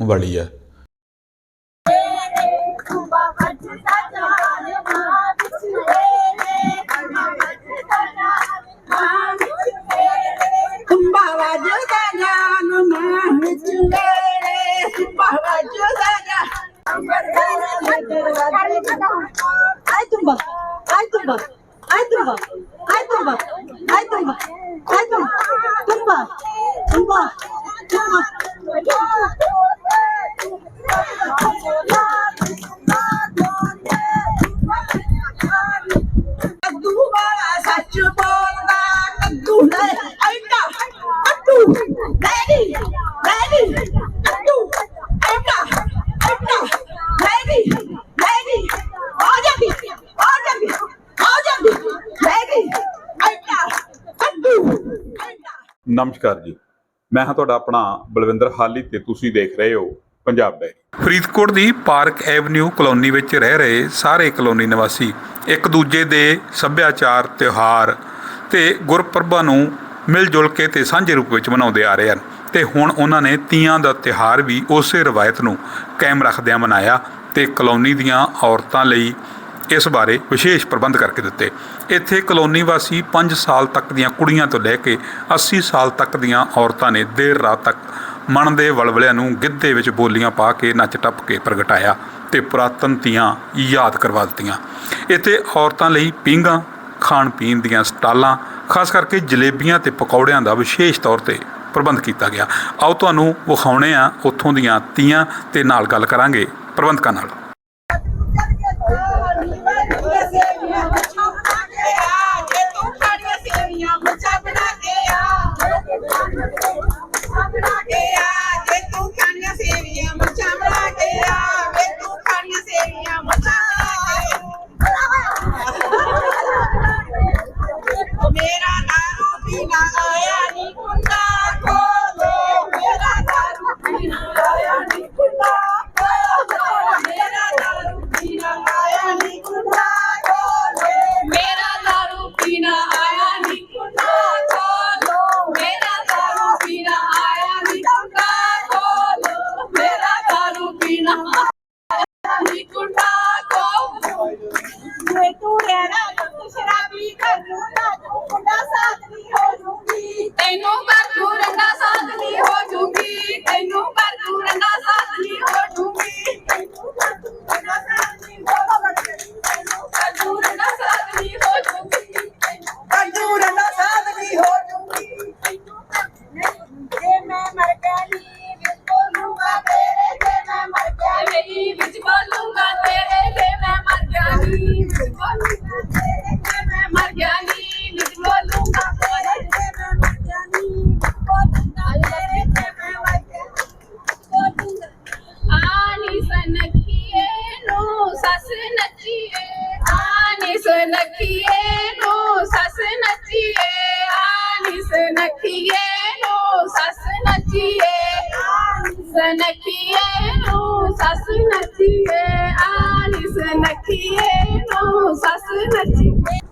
ਵਾਲੀ ਹੈ ਬਾਵਾ ਜੁਦਾ ਜਾਨ ਮਾਂ ਵਿੱਚ ਵੇਲੇ ਬਾਵਾ ਜੁਦਾ ਜਾਨ ਨਮਸਕਾਰ ਜੀ। ਮੈਂ ਹਾਂ ਤੁਹਾਡਾ ਆਪਣਾ ਬਲਵਿੰਦਰ ਹਾਲੀ ਤੇ ਤੁਸੀਂ ਦੇਖ ਰਹੇ ਹੋ ਪੰਜਾਬ ਡਾਇਰੀ ਫਰੀਦਕੋਟ ਦੀ ਪਾਰਕ ਐਵਨਿਊ ਕਲੋਨੀ ਵਿੱਚ ਰਹਿ ਰਹੇ ਸਾਰੇ ਕਲੋਨੀ ਨਿਵਾਸੀ ਇੱਕ ਦੂਜੇ ਦੇ ਸੱਭਿਆਚਾਰ, ਤਿਉਹਾਰ ਤੇ ਗੁਰਪੁਰਬਾਂ ਨੂੰ ਮਿਲ ਜੁਲ ਕੇ ਤੇ ਸਾਂਝੇ ਰੂਪ ਵਿੱਚ ਮਨਾਉਂਦੇ ਆ ਰਹੇ ਹਨ। ਤੇ ਹੁਣ ਉਹਨਾਂ ਨੇ ਤੀਆਂ ਦਾ ਤਿਉਹਾਰ ਵੀ ਉਸੇ ਰਵਾਇਤ ਨੂੰ ਕਾਇਮ ਰੱਖਦਿਆਂ ਮਨਾਇਆ ਤੇ ਕਲੋਨੀ ਦੀਆਂ ਔਰਤਾਂ ਲਈ ਇਸ ਬਾਰੇ ਵਿਸ਼ੇਸ਼ ਪ੍ਰਬੰਧ ਕਰਕੇ ਦਿੱਤੇ। ਇੱਥੇ ਕਲੋਨੀ ਵਾਸੀ 5 ਸਾਲ ਤੱਕ ਦੀਆਂ ਕੁੜੀਆਂ ਤੋਂ ਲੈ ਕੇ 80 ਸਾਲ ਤੱਕ ਦੀਆਂ ਔਰਤਾਂ ਨੇ ਦੇਰ ਰਾਤ ਤੱਕ ਮਨ ਦੇ ਵਲਵਲਿਆਂ ਨੂੰ ਗਿੱਧੇ ਵਿੱਚ ਬੋਲੀਆਂ ਪਾ ਕੇ ਨੱਚ ਟੱਪ ਕੇ ਪ੍ਰਗਟਾਇਆ ਤੇ ਪੁਰਾਤਨ ਤੀਆਂ ਯਾਦ ਕਰਵਾ ਦਿੱਤੀਆਂ। ਇੱਥੇ ਔਰਤਾਂ ਲਈ ਪੀਂਘਾਂ, ਖਾਣ ਪੀਣ ਦੀਆਂ ਸਟਾਲਾਂ, ਖਾਸ ਕਰਕੇ ਜਲੇਬੀਆਂ ਤੇ ਪਕੌੜਿਆਂ ਦਾ ਵਿਸ਼ੇਸ਼ ਤੌਰ ਤੇ ਪ੍ਰਬੰਧ ਕੀਤਾ ਗਿਆ। ਆਓ ਤੁਹਾਨੂੰ ਵਿਖਾਉਣੇ ਆ ਉੱਥੋਂ ਦੀਆਂ ਤੀਆਂ ਤੇ ਨਾਲ ਗੱਲ ਕਰਾਂਗੇ ਪ੍ਰਬੰਧਕਾਂ ਨਾਲ। ਜੇ ਤੂੰ ਰਹਿਣਾ ਤੂੰ ਸ਼ਰਾਬੀ ਕਰ ਲੂੰਗਾ ਤੂੰ ਕੁੰਡਾ ਸਾਥ ਨਹੀਂ ਹੋ ਜੂਗੀ। ਤੈਨੂੰ ਕਰ ਤੂੰ ਰੰਡਾ ਸਾਧਨੀ ਹੋ ਜੂਗੀ। ਤੈਨੂੰ ਕਰ ਤੂੰ ਰੰਡਾ ਸਾਧਨੀ ਹੋ ਜੂਗੀ। ਤੈਨੂੰ ਕਰ nakiye nu sas nachiye sanakiye nu sas nachiye ani sanakiye nu sas nachiye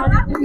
Hello.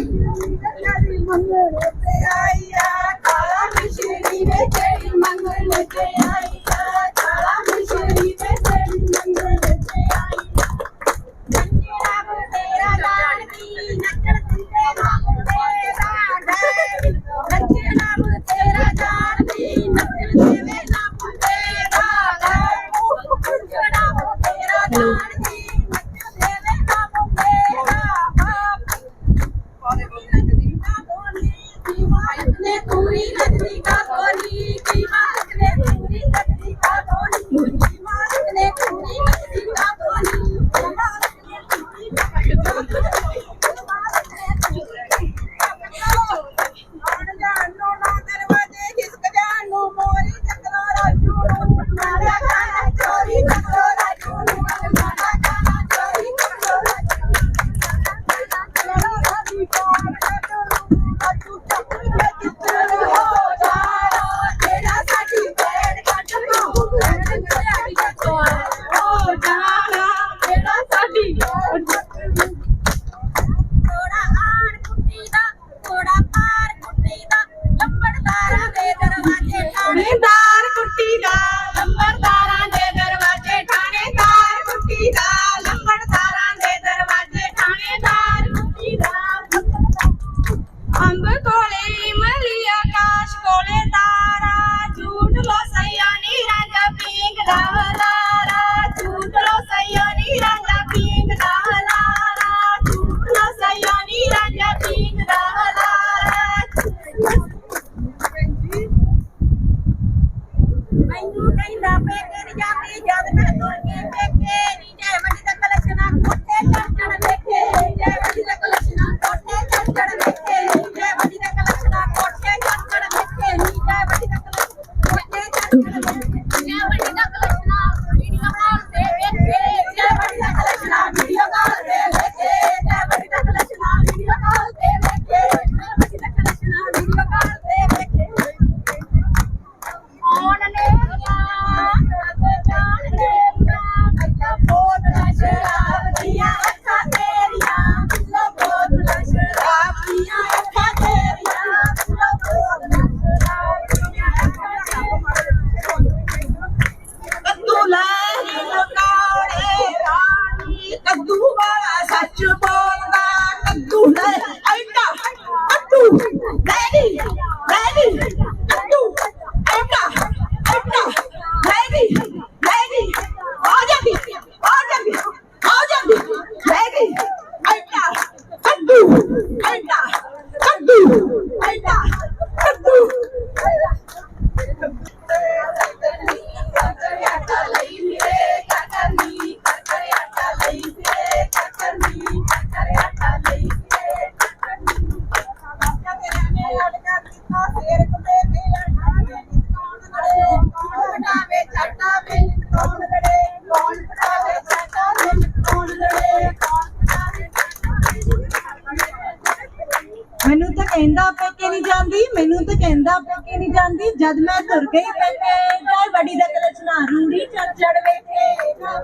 ਕਹਿੰਦਾ ਪੈਕੇ ਨਹੀਂ ਜਾਂਦੀ, ਮੈਨੂੰ ਤਾਂ ਕਹਿੰਦਾ ਪੈਕੇ ਨਹੀਂ ਜਾਂਦੀ। ਜਦ ਮੈਂ ਤੁਰ ਗਈ ਪੈਕੇ ਨਾਲ ਬੜੀ ਬੜੀ ਦਾ ਕਲਚ ਨਾ ਰੂੜੀ ਚੜ ਚੜ ਵੇਖੇ ਨਾਲ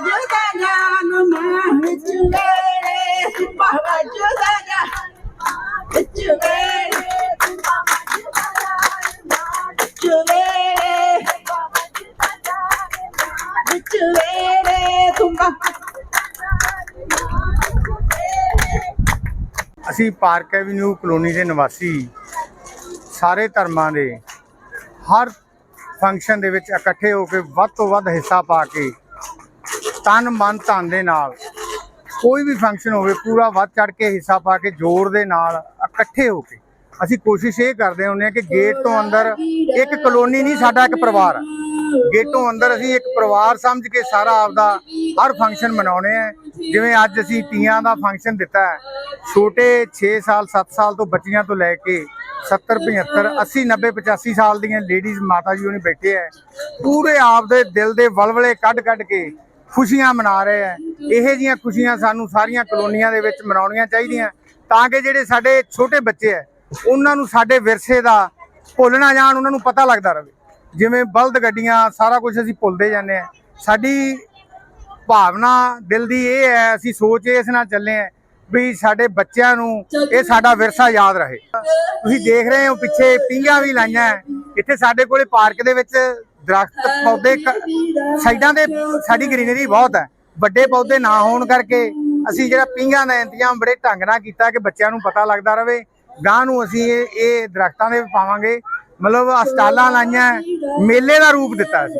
judaña, no más, chulere, papá judaña, chulere, chulere, chulere, tumba. ਅਸੀਂ ਪਾਰਕ ਐਵਨਿਊ ਕਲੋਨੀ ਦੇ ਨਿਵਾਸੀ ਸਾਰੇ ਧਰਮਾਂ ਦੇ ਹਰ ਫੰਕਸ਼ਨ ਦੇ ਵਿੱਚ ਇਕੱਠੇ ਹੋ ਕੇ ਵੱਧ ਤੋਂ ਵੱਧ ਹਿੱਸਾ ਪਾ ਕੇ ਤਨ ਮਨ ਧਨ ਦੇ ਨਾਲ। ਕੋਈ ਵੀ ਫੰਕਸ਼ਨ ਹੋਵੇ, ਪੂਰਾ ਵੱਧ ਚੜ ਕੇ ਹਿੱਸਾ ਪਾ ਕੇ ਜ਼ੋਰ ਦੇ ਨਾਲ ਇਕੱਠੇ ਹੋ ਕੇ। ਅਸੀਂ ਕੋਸ਼ਿਸ਼ ਇਹ ਕਰਦੇ ਹੁੰਦੇ ਹਾਂ ਕਿ ਗੇਟ ਤੋਂ ਅੰਦਰ ਇੱਕ ਕਲੋਨੀ ਨਹੀਂ, ਸਾਡਾ ਇੱਕ ਪਰਿਵਾਰ ਹੈ ਗੇਟੋਂ ਅੰਦਰ ਅਸੀਂ ਇੱਕ ਪਰਿਵਾਰ ਸਮਝ ਕੇ ਸਾਰਾ ਆਪਦਾ ਹਰ ਫੰਕਸ਼ਨ ਮਨਾਉਣੇ ਆ। ਜਿਵੇਂ ਅੱਜ ਅਸੀਂ ਤੀਆਂ ਦਾ ਫੰਕਸ਼ਨ ਦਿੱਤਾ ਹੈ। ਛੋਟੇ 6 ਸਾਲ 7 ਸਾਲ ਤੋਂ ਬੱਚੀਆਂ ਤੋਂ ਲੈ ਕੇ 70 75 80 90 85 ਸਾਲ ਦੀਆਂ ਲੇਡੀਜ਼ ਮਾਤਾ ਜੀ ਉਹਨੇ ਬੈਠੇ ਹੈ। ਪੂਰੇ ਆਪਦੇ ਦਿਲ ਦੇ ਵਲਵਲੇ ਕੱਢ ਕੱਢ ਕੇ ਖੁਸ਼ੀਆਂ ਮਨਾ ਰਹੇ ਹੈ ਇਹੋ ਜੀਆਂ ਖੁਸ਼ੀਆਂ ਸਾਨੂੰ ਸਾਰੀਆਂ ਕਲੋਨੀਆਂ ਦੇ ਵਿੱਚ ਮਨਾਉਣੀਆਂ ਚਾਹੀਦੀਆਂ। ਤਾਂ ਕਿ ਜਿਹੜੇ ਸਾਡੇ ਛੋਟੇ ਬੱਚੇ ਹੈ ਉਹਨਾਂ ਨੂੰ ਸਾਡੇ ਵਿਰਸੇ ਦਾ ਭੁੱਲ ਨਾ ਜਾਣ, ਉਹਨਾਂ ਨੂੰ ਪਤਾ ਲੱਗਦਾ ਰਹੇ। ਜਿਵੇਂ ਬਲਦ ਗੱਡੀਆਂ, ਸਾਰਾ ਕੁਝ ਅਸੀਂ ਭੁੱਲਦੇ ਜਾਂਦੇ ਆ। ਸਾਡੀ ਭਾਵਨਾ, ਦਿਲ ਦੀ ਇਹ ਹੈ, ਅਸੀਂ ਸੋਚ ਇਸ ਨਾਲ ਚੱਲੇ ਆ ਵੀ ਸਾਡੇ ਬੱਚਿਆਂ ਨੂੰ ਇਹ ਸਾਡਾ ਵਿਰਸਾ ਯਾਦ ਰਹੇ। ਤੁਸੀਂ ਦੇਖ ਰਹੇ ਹੋ, ਪਿੱਛੇ ਪਿੰਗਾ ਵੀ ਲਾਈਆਂ। ਹੈ। ਇੱਥੇ ਸਾਡੇ ਕੋਲੇ ਪਾਰਕ ਦੇ ਵਿੱਚ ਦਰਖਤ ਪੌਦੇ ਕ- ਸਾਈਡਾਂ ਦੇ ਸਾਡੀ ਗ੍ਰੀਨਰੀ ਬਹੁਤ ਹੈ। ਵੱਡੇ ਪੌਦੇ ਨਾ ਹੋਣ ਕਰਕੇ ਅਸੀਂ ਜਿਹੜਾ ਪਿੰਗਾ ਦਾ ਇੰਤਜ਼ਾਮ ਬੜੇ ਢੰਗ ਨਾਲ ਕੀਤਾ ਕਿ ਬੱਚਿਆਂ ਨੂੰ ਪਤਾ ਲੱਗਦਾ ਰਵੇ ਗਾਂ ਨੂੰ ਅਸੀਂ ਇਹ ਇਹ ਦਰਖਤਾਂ ਦੇ ਪਾਵਾਂਗੇ। ਮਤਲਬ ਆਹ ਸਟਾਲਾਂ ਲਾਈਆਂ ਮੇਲੇ ਦਾ ਰੂਪ ਦਿੱਤਾ ਸੀ।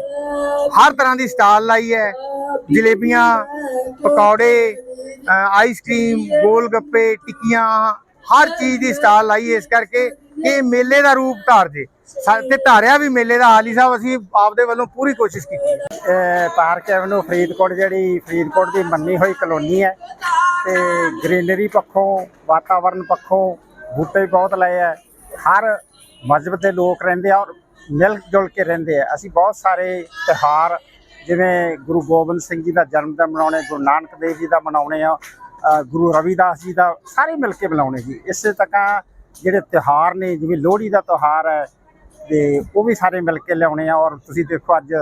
ਹਰ ਤਰ੍ਹਾਂ ਦੀ ਸਟਾਲ ਲਾਈ ਹੈ। ਜਲੇਬੀਆਂ ਪਕੌੜੇ ਅ, ਆਈਸਕ੍ਰੀਮ ਗੋਲ ਗੱਪੇ ਟਿੱਕੀਆਂ ਹਰ ਚੀਜ਼ ਦੀ ਸਟਾਲ ਲਾਈ ਹੈ। ਇਸ ਕਰਕੇ ਕਿ ਮੇਲੇ ਦਾ ਰੂਪ ਧਾਰ ਜੇ ਸਾ- ਤੇ ਧਾਰਿਆ ਵੀ ਮੇਲੇ ਦਾ। ਹਾਲੀ ਸਾਹਿਬ ਅਸੀਂ ਆਪਦੇ ਵੱਲੋਂ ਪੂਰੀ ਕੋਸ਼ਿਸ਼ ਕੀਤੀ। ਪਾਰਕ ਐਵਨਿਊ ਫਰੀਦਕੋਟ ਜਿਹੜੀ ਫਰੀਦਕੋਟ ਦੀ ਮੰਨੀ ਹੋਈ ਕਲੋਨੀ ਹੈ। ਤੇ ਗ੍ਰੀਨਰੀ ਪੱਖੋਂ ਵਾਤਾਵਰਣ ਪੱਖੋਂ ਬੂਟੇ ਬਹੁਤ ਲਏ ਹੈ। ਹਰ ਮਜ਼ਹਬ ਦੇ ਲੋਕ ਰਹਿੰਦੇ ਆ ਔਰ ਮਿਲ ਜੁਲ ਕੇ ਰਹਿੰਦੇ ਆ। ਅਸੀਂ ਬਹੁਤ ਸਾਰੇ ਤਿਉਹਾਰ ਜਿਵੇਂ ਗੁਰੂ ਗੋਬਿੰਦ ਸਿੰਘ ਜੀ ਦਾ ਜਨਮ ਦਿਨ ਮਨਾਉਣੇ, ਗੁਰੂ ਨਾਨਕ ਦੇਵ ਜੀ ਦਾ ਮਨਾਉਣੇ ਆ ਗੁਰੂ ਰਵਿਦਾਸ ਜੀ ਦਾ ਸਾਰੇ ਮਿਲ ਕੇ ਮਨਾਉਣੇ ਜੀ। ਇਸੇ ਤਰ੍ਹਾਂ ਜਿਹੜੇ ਤਿਉਹਾਰ ਨੇ, ਜਿਵੇਂ ਲੋਹੜੀ ਦਾ ਤਿਉਹਾਰ ਹੈ, ਤੇ ਉਹ ਵੀ ਸਾਰੇ ਮਿਲ ਕੇ ਲਿਆਉਣੇ ਆ। ਔਰ ਤੁਸੀਂ ਦੇਖੋ ਅੱਜ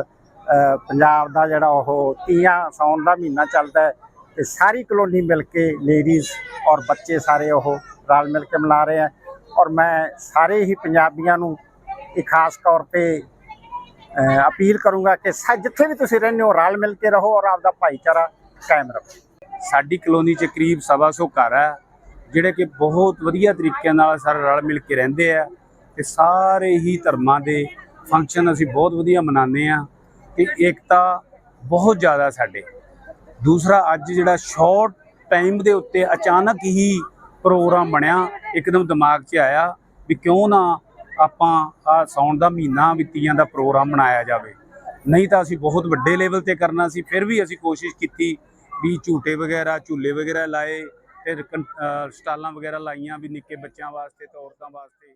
ਪੰਜਾਬ ਦਾ ਜਿਹੜਾ ਉਹ ਤੀਆਂ ਸਾਉਣ ਦਾ ਮਹੀਨਾ ਚੱਲਦਾ ਹੈ, ਤੇ ਸਾਰੀ ਕਲੋਨੀ ਮਿਲ ਕੇ ਲੇਡੀਜ਼ ਔਰ ਬੱਚੇ ਸਾਰੇ ਉਹ ਰਲ ਮਿਲ ਕੇ ਮਨਾ ਰਹੇ ਆ। ਔਰ ਮੈਂ ਸਾਰੇ ਹੀ ਪੰਜਾਬੀਆਂ ਨੂੰ ਇਹ ਖਾਸ ਤੌਰ ਤੇ ਅਪੀਲ ਕਰੂੰਗਾ ਕਿ ਸਾ- ਜਿੱਥੇ ਵੀ ਤੁਸੀਂ ਰਹਿੰਦੇ ਹੋ, ਰਲ ਮਿਲ ਕੇ ਰਹੋ ਔਰ ਆਪਦਾ ਭਾਈਚਾਰਾ ਕਾਇਮ ਰੱਖੋ। ਸਾਡੀ ਕਲੋਨੀ 'ਚ ਕਰੀਬ ਸਵਾ ਸੌ ਘਰ ਹੈ। ਜਿਹੜੇ ਕਿ ਬਹੁਤ ਵਧੀਆ ਤਰੀਕੇ ਨਾਲ ਸਾਰੇ ਰਲ ਮਿਲ ਕੇ ਰਹਿੰਦੇ ਆ ਤੇ ਸਾਰੇ ਹੀ ਧਰਮਾਂ ਦੇ ਫੰਕਸ਼ਨ ਅਸੀਂ ਬਹੁਤ ਵਧੀਆ ਮਨਾਉਂਦੇ ਆ ਤੇ ਏਕਤਾ ਬਹੁਤ ਜ਼ਿਆਦਾ ਸਾਡੇ। ਦੂਸਰਾ ਅੱਜ ਜਿਹੜਾ ਸ਼ਾਰਟ ਟਾਈਮ ਦੇ ਉੱਤੇ ਅਚਾਨਕ ਹੀ ਪ੍ਰੋਗਰਾਮ ਬਣਿਆ, ਇੱਕਦਮ ਦਿਮਾਗ 'ਚ ਆਇਆ ਵੀ ਕਿਉਂ ਨਾ ਆਪਾਂ ਆ ਸੌਣ ਦਾ ਮਹੀਨਾ ਵਿੱਤੀਆਂ ਦਾ ਪ੍ਰੋਗਰਾਮ ਬਣਾਇਆ ਜਾਵੇ। ਨਹੀਂ ਤਾਂ ਅਸੀਂ ਬਹੁਤ ਵੱਡੇ ਲੈਵਲ ਤੇ ਕਰਨਾ ਸੀ, ਫਿਰ ਵੀ ਅਸੀਂ ਕੋਸ਼ਿਸ਼ ਕੀਤੀ ਵੀ ਝੂਟੇ ਵਗੈਰਾ, ਝੂਲੇ ਵਗੈਰਾ ਲਾਏ ਫਿਰ ਸਟਾਲਾਂ ਵਗੈਰਾ ਲਾਈਆਂ ਵੀ ਨਿੱਕੇ ਬੱਚਿਆਂ ਵਾਸਤੇ ਤੇ ਔਰਤਾਂ ਵਾਸਤੇ।